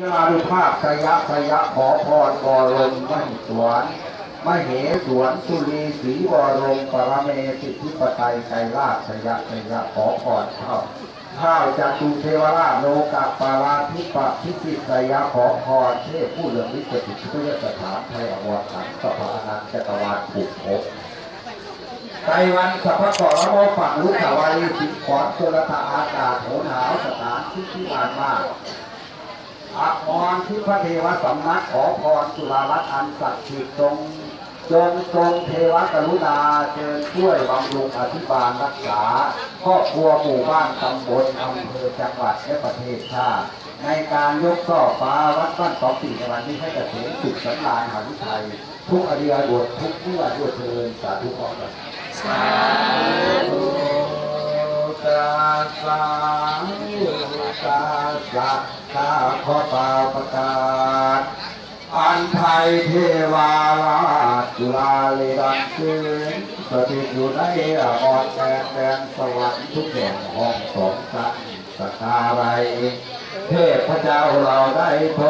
กรานุภาพสยะสยะขอพรบรมมหิสวนมเหสวนสุรีศรีบรมปรเมสิทธิปไตยไกรราชสยะสยะขอพรเข้าข้าวจตุเทวราชโลกาปาราธิปพิสิทธิสยะขอพรเทพผู้เหลืองวิจิตรพุทธสถานไทยอวสานสภานันจักรวาลปุกภพไตรวันสัพพะกอรโมฝั่งลุกขาวารีสิงขอนสุรธาอากาศโหนาวสถานที่ที่ผ่านมา อักมรที่พระเทวสำนักขอพรสุรารัตน์อันศักดิ์สิทธิ์จงจงทรงเทวกรุณาเชิญช่วยบำรุงอธิบาลรักษาครอบครัวหมู่บ้านตำบลอำเภอจังหวัดและประเทศชาติในการยกช่อฟ้าวัดบ้านสองปีในวันนี้ให้เกษมสุขสันลานหาวิชัยทุกอริยบททุกเมื่อด้วยเทินสาธุขอรับ ตัสสะตัสะข้าขอปาประกาศอันไทยเทวาราชจุฬาเลดังคืนสถิตอยู่ในอมรแดนแดนสวรรค์ทุกแห่งห้องสองสันสการัยเทพเจ้าเราได้พ